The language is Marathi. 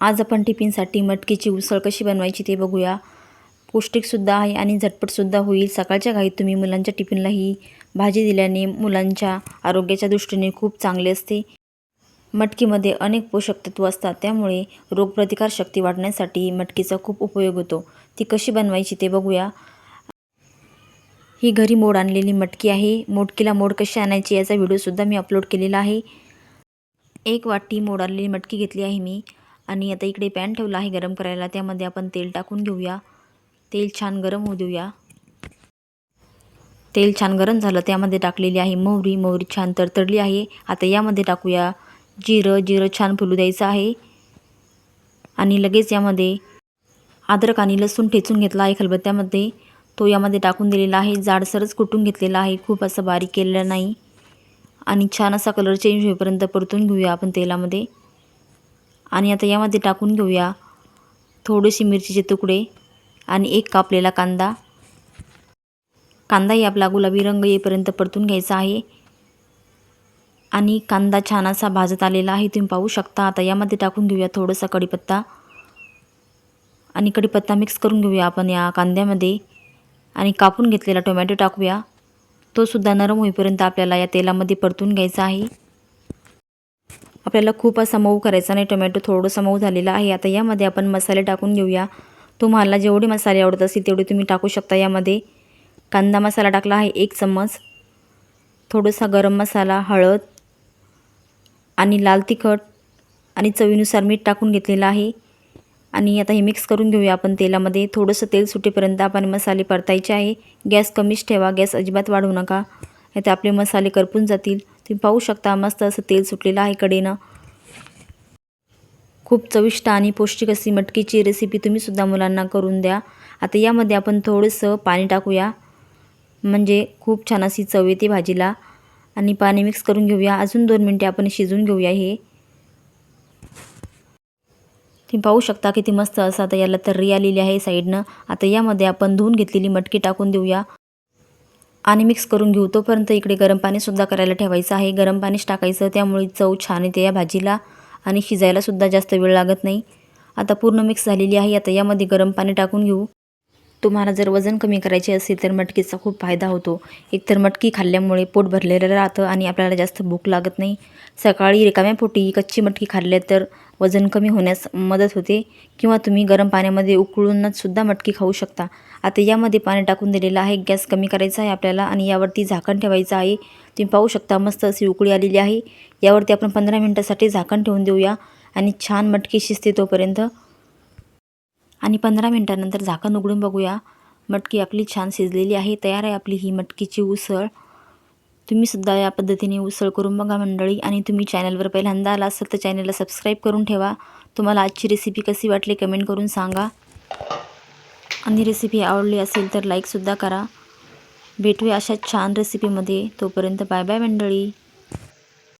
आज आपण टिफिनसाठी मटकीची उसळ कशी बनवायची ते बघूया. पौष्टिकसुद्धा आहे आणि झटपटसुद्धा होईल. सकाळच्या घाईत तुम्ही मुलांच्या टिफिनला ही भाजी दिल्याने मुलांच्या आरोग्याच्या दृष्टीने खूप चांगले असते. मटकीमध्ये अनेक पोषकतत्व असतात. त्यामुळे रोगप्रतिकारशक्ती वाढण्यासाठी मटकीचा खूप उपयोग होतो. ती कशी बनवायची ते बघूया. ही घरी मोड आणलेली मटकी आहे. मोडकीला मोड कशी आणायची याचा व्हिडिओसुद्धा मी अपलोड केलेला आहे. एक वाटी मोड आणलेली मटकी घेतली आहे मी. आणि आता इकडे पॅन ठेवला आहे गरम करायला. त्यामध्ये आपण तेल टाकून घेऊया. तेल छान गरम होऊ देऊया. तेल छान गरम झालं. त्यामध्ये टाकलेली आहे मोहरी. मोहरी छान तरतडली आहे. आता यामध्ये टाकूया जिरं. जिरं छान फुलू द्यायचं आहे. आणि लगेच यामध्ये अद्रक आणि लसूण ठेचून घेतला आहे खलबत्त्यामध्ये. तो यामध्ये टाकून दिलेला आहे. जाडसरच कुटून घेतलेला आहे. खूप असं बारीक केलेलं नाही. आणि छान असा कलर चेंज होईपर्यंत परतून घेऊया आपण तेलामध्ये. आणि आता यामध्ये टाकून घेऊया थोडेसे मिरचीचे तुकडे आणि एक कापलेला कांदा. कांदाही आपला गुलाबी रंग येईपर्यंत परतून घ्यायचा आहे. आणि कांदा छान असा भाजत आलेला आहे तुम्ही पाहू शकता. आता यामध्ये टाकून घेऊया थोडासा कढीपत्ता. आणि कढीपत्ता मिक्स करून घेऊया आपण या कांद्यामध्ये. आणि कापून घेतलेला टोमॅटो टाकूया. तो सुद्धा नरम होईपर्यंत आपल्याला या तेलामध्ये परतून घ्यायचा आहे. आपल्याला खूप असा मऊ करायचा नाही टोमॅटो थोडंसं मऊ झालेला आहे. आता यामध्ये आपण मसाले टाकून घेऊया. तुम्हाला जेवढे मसाले आवडत असतील तेवढे तुम्ही टाकू शकता यामध्ये. कांदा मसाला टाकला आहे एक चम्मच. थोडासा गरम मसाला हळद आणि लाल तिखट आणि चवीनुसार मीठ टाकून घेतलेलं आहे. आणि आता हे मिक्स करून घेऊया आपण तेलामध्ये. थोडंसं तेल सुटेपर्यंत आपण मसाले परतायचे आहे. गॅस कमीच ठेवा. गॅस अजिबात वाढवू नका. नाही आपले मसाले करपून जातील. तुम्ही पाहू शकता मस्त असं तेल सुटलेलं आहे कडेनं. खूप चविष्ट आणि पौष्टिक अशी मटकीची रेसिपी तुम्हीसुद्धा मुलांना करून द्या. आता यामध्ये आपण थोडंसं पाणी टाकूया. म्हणजे खूप छान अशी चव येते भाजीला. आणि पाणी मिक्स करून घेऊया. अजून दोन मिनटे आपण शिजवून घेऊया हे. तुम्ही पाहू शकता किती मस्त असं आता याला तर्री आलेली आहे साईडनं. आता यामध्ये आपण धुवून घेतलेली मटकी टाकून देऊया. आणि मिक्स करून घेऊ. तोपर्यंत इकडे गरम पाणीसुद्धा करायला ठेवायचं आहे. गरम पाणीच टाकायचं त्यामुळे चव छान येते या भाजीला आणि शिजायलासुद्धा जास्त वेळ लागत नाही. आता पूर्ण मिक्स झालेली आहे. आता यामध्ये गरम पाणी टाकून घेऊ. तुम्हाला जर वजन कमी करायचे असेल तर मटकीचा खूप फायदा होतो. एकतर मटकी खाल्ल्यामुळे पोट भरलेलं राहतं आणि आपल्याला जास्त भूक लागत नाही. सकाळी रिकाम्या पोटी कच्ची मटकी खाल्ल्या तर वजन कमी होण्यास मदत होते किंवा तुम्ही गरम पाण्यामध्ये उकळूनच सुद्धा मटकी खाऊ शकता. आता यामध्ये पाणी टाकून दिलेलं आहे. गॅस कमी करायचा आहे आपल्याला आणि यावरती झाकण ठेवायचं आहे. तुम्ही पाहू शकता मस्त अशी उकळी आलेली आहे. यावरती आपण पंधरा मिनटासाठी झाकण ठेवून देऊया आणि छान मटकी शिजते तोपर्यंत. आणि पंधरा मिनटानंतर झाकण उघडून बघूया. मटकी आपली छान शिजलेली आहे. तयार आहे आपली ही मटकीची उसळ. तुम्हीसुद्धा या पद्धतीने उसळ करून बघा मंडळी. आणि तुम्ही चॅनलवर पहिल्यांदा आला असाल तर चॅनलला सबस्क्राईब करून ठेवा. तुम्हाला आजची रेसिपी कशी वाटली कमेंट करून सांगा. आणि रेसिपी आवडली असेल तर लाईकसुद्धा करा. भेटूया अशा छान रेसिपीमध्ये तोपर्यंत बाय बाय मंडळी.